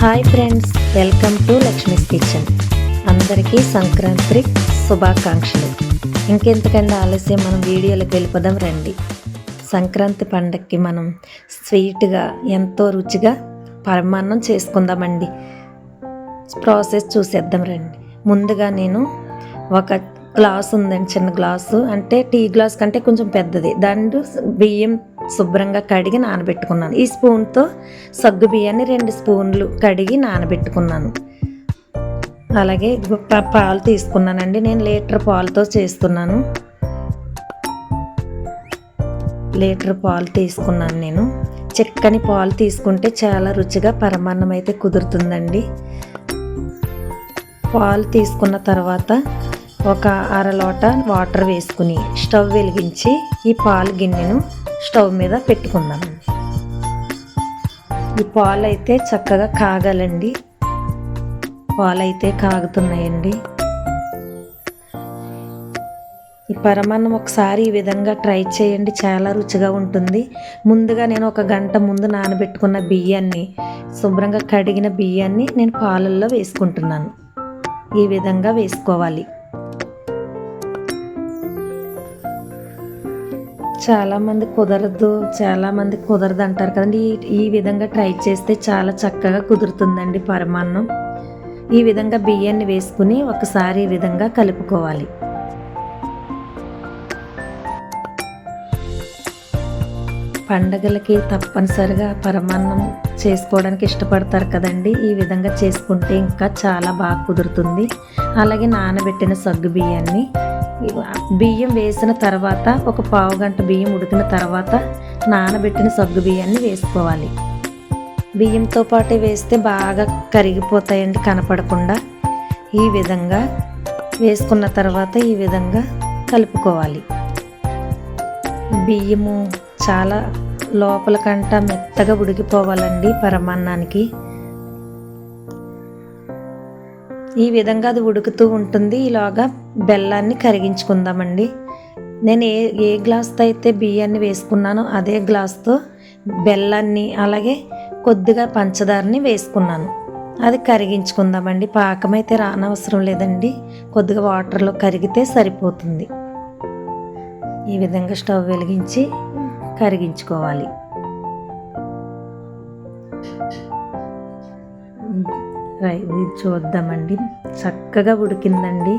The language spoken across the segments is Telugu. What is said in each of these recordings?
Hi friends welcome to Lakshmi's kitchen. అందరికీ సంక్రాంతి శుభాకాంక్షలు. ఇంకెంతకంటే ఆలస్యం మనం వీడియోలకు వెళ్ళిపోదాం రండి. సంక్రాంతి పండక్కి మనం స్వీట్గా ఎంతో రుచిగా పరమాన్నం చేసుకుందామండి. ప్రాసెస్ చూసేద్దాం రండి. ముందుగా నేను ఒక గ్లాస్ ఉందండి చిన్న గ్లాసు. అంటే టీ గ్లాస్ కంటే కొంచెం పెద్దది. దాంట్లో బియ్యం శుభ్రంగా కడిగి నానబెట్టుకున్నాను. ఈ స్పూన్తో సగ్గు బియ్యాన్ని రెండు స్పూన్లు కడిగి నానబెట్టుకున్నాను. అలాగే పాలు తీసుకున్నానండి. నేను లీటర్ పాలతో చేస్తున్నాను. లీటర్ పాలు తీసుకున్నాను నేను. చిక్కని పాలు తీసుకుంటే చాలా రుచిగా పరమాన్నం అయితే కుదురుతుందండి. పాలు తీసుకున్న తర్వాత ఒక అర లోట వాటర్ వేసుకుని స్టవ్ వెలిగించి ఈ పాలు గిన్నెను స్టవ్ మీద పెట్టుకుందాం. ఈ పాలు అయితే చక్కగా కాగాలండి. పాలు అయితే కాగుతున్నాయండి. ఈ పరమాన్నం ఒకసారి ఈ విధంగా ట్రై చేయండి చాలా రుచిగా ఉంటుంది. ముందుగా నేను ఒక గంట ముందు నానబెట్టుకున్న బియ్యాన్ని శుభ్రంగా కడిగిన బియ్యాన్ని నేను పాలల్లో వేసుకుంటున్నాను. ఈ విధంగా వేసుకోవాలి. చాలామంది కుదరదు చాలామంది కుదరదు అంటారు కదండి. ఈ ఈ విధంగా ట్రై చేస్తే చాలా చక్కగా కుదురుతుందండి పరమాన్నం. ఈ విధంగా బియ్యాన్ని వేసుకుని ఒకసారి ఈ విధంగా కలుపుకోవాలి. పండగలకి తప్పనిసరిగా పరమాన్నం చేసుకోవడానికి ఇష్టపడతారు కదండి. ఈ విధంగా చేసుకుంటే ఇంకా చాలా బాగా కుదురుతుంది. అలాగే నానబెట్టిన సగ్గు బియ్యాన్ని బియ్యం వేసిన తర్వాత ఒక పావు గంట బియ్యం ఉడికిన తర్వాత నానబెట్టిన సగ్గు బియ్యాన్ని వేసుకోవాలి. బియ్యంతో పాటే వేస్తే బాగా కరిగిపోతాయండి కనపడకుండా. ఈ విధంగా వేసుకున్న తర్వాత ఈ విధంగా కలుపుకోవాలి. బియ్యము చాలా లోపల కంట మెత్తగా ఉడికిపోవాలండి పరమాన్నానికి. ఈ విధంగా అది ఉడుకుతూ ఉంటుంది. ఈలోగా బెల్లాన్ని కరిగించుకుందామండి. నేను ఏ ఏ గ్లాస్తో అయితే బియ్యాన్ని వేసుకున్నానో అదే గ్లాస్తో బెల్లాన్ని అలాగే కొద్దిగా పంచదారని వేసుకున్నాను. అది కరిగించుకుందామండి. పాకం అయితే రానవసరం లేదండి. కొద్దిగా వాటర్లో కరిగితే సరిపోతుంది. ఈ విధంగా స్టవ్ వెలిగించి కరిగించుకోవాలి. రై- ఇది చూద్దామండి. చక్కగా ఉడికిందండి.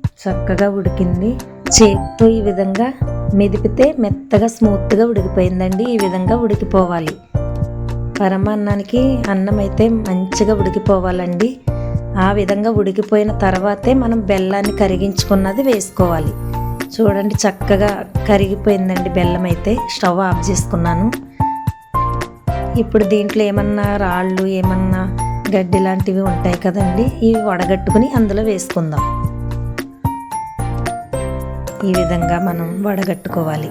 చక్కగా ఉడికింది. చేత్తో ఈ విధంగా మెదిపితే మెత్తగా స్మూత్గా ఉడికిపోయిందండి. ఈ విధంగా ఉడికిపోవాలి. పరమాన్నానికి అన్నం అయితే మంచిగా ఉడికిపోవాలండి. ఆ విధంగా ఉడికిపోయిన తర్వాతే మనం బెల్లాన్ని కరిగించుకున్నది వేసుకోవాలి. చూడండి చక్కగా కరిగిపోయిందండి బెల్లం అయితే స్టవ్ ఆఫ్ చేసుకున్నాను. ఇప్పుడు దీంట్లో ఏమన్నా రాళ్ళు ఏమన్నా గడ్డి లాంటివి ఉంటాయి కదండి ఇవి వడగట్టుకుని అందులో వేసుకుందాం. ఈ విధంగా మనం వడగట్టుకోవాలి.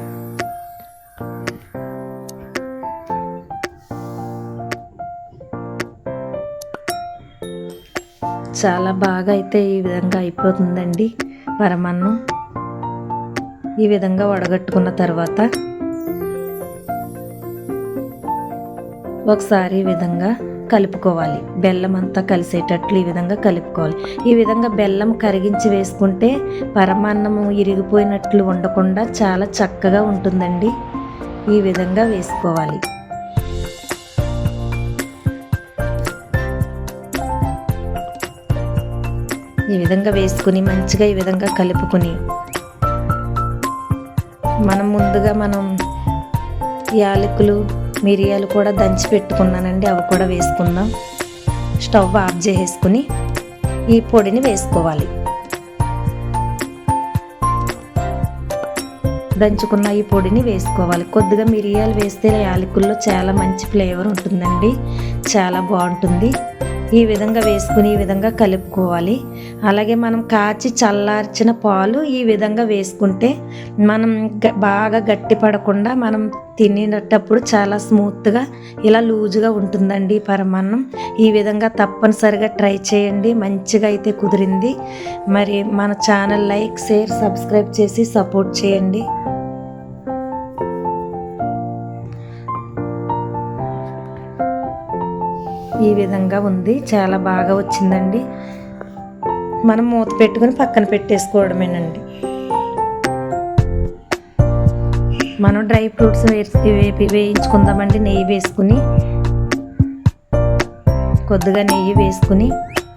చాలా బాగా అయితే ఈ విధంగా అయిపోతుందండి. పరమాన్నం ఈ విధంగా వడగట్టుకున్న తర్వాత ఒకసారి ఈ విధంగా కలుపుకోవాలి. బెల్లం అంతా కలిసేటట్లు ఈ విధంగా కలుపుకోవాలి. ఈ విధంగా బెల్లం కరిగించి వేసుకుంటే పరమాన్నము ఇరిగిపోయినట్లు ఉండకుండా చాలా చక్కగా ఉంటుందండి. ఈ విధంగా వేసుకోవాలి. ఈ విధంగా వేసుకుని మంచిగా ఈ విధంగా కలుపుకుని మనం ముందుగా మనం యాలకులు మిరియాలు కూడా దంచి పెట్టుకున్నానండి. అవి కూడా వేసుకుందాం. స్టవ్ ఆఫ్ చేసేసుకుని ఈ పొడిని వేసుకోవాలి. దంచుకున్న ఈ పొడిని వేసుకోవాలి. కొద్దిగా మిరియాలు వేస్తే యాలకుల్లో చాలా మంచి ఫ్లేవర్ ఉంటుందండి. చాలా బాగుంటుంది. ఈ విధంగా వేసుకుని ఈ విధంగా కలుపుకోవాలి. అలాగే మనం కాచి చల్లార్చిన పాలు ఈ విధంగా వేసుకుంటే మనం బాగా గట్టి పడకుండా మనం తినేటప్పుడు చాలా స్మూత్గా ఇలా లూజుగా ఉంటుందండి పరమాన్నం. ఈ విధంగా తప్పనిసరిగా ట్రై చేయండి. మంచిగా అయితే కుదిరింది. మరి మన ఛానల్ లైక్ షేర్ సబ్స్క్రైబ్ చేసి సపోర్ట్ చేయండి. ఈ విధంగా ఉంది. చాలా బాగా వచ్చిందండి. మనం మూత పెట్టుకుని పక్కన పెట్టేసుకోవడమేనండి. మనం డ్రై ఫ్రూట్స్ వేసి వేపి వేయించుకుందామండి. నెయ్యి వేసుకుని కొద్దిగా నెయ్యి వేసుకుని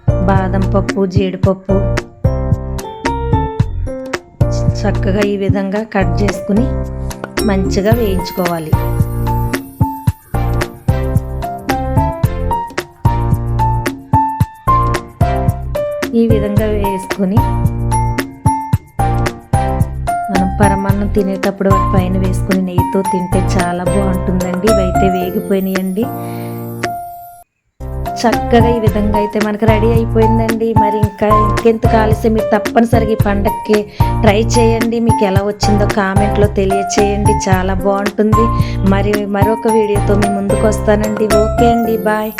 బాదం పప్పు జీడిపప్పు చక్కగా ఈ విధంగా కట్ చేసుకుని మంచిగా వేయించుకోవాలి. ఈ విధంగా వేసుకొని మనం పరమాన్నం తినేటప్పుడు పైన వేసుకొని నెయ్యితో తింటే చాలా బాగుంటుందండి. ఇవైతే వేగిపోయినాయండి. చక్కగా ఈ విధంగా అయితే మనకు రెడీ అయిపోయిందండి. మరి ఇంకా ఇంకెంత ఆలస్యం? మీరు తప్పనిసరిగా ఈ పండక్కి ట్రై చేయండి. మీకు ఎలా వచ్చిందో కామెంట్లో తెలియచేయండి. చాలా బాగుంటుంది. మరి మరొక వీడియోతో మీ ముందుకు వస్తానండి. ఓకే అండి. బాయ్.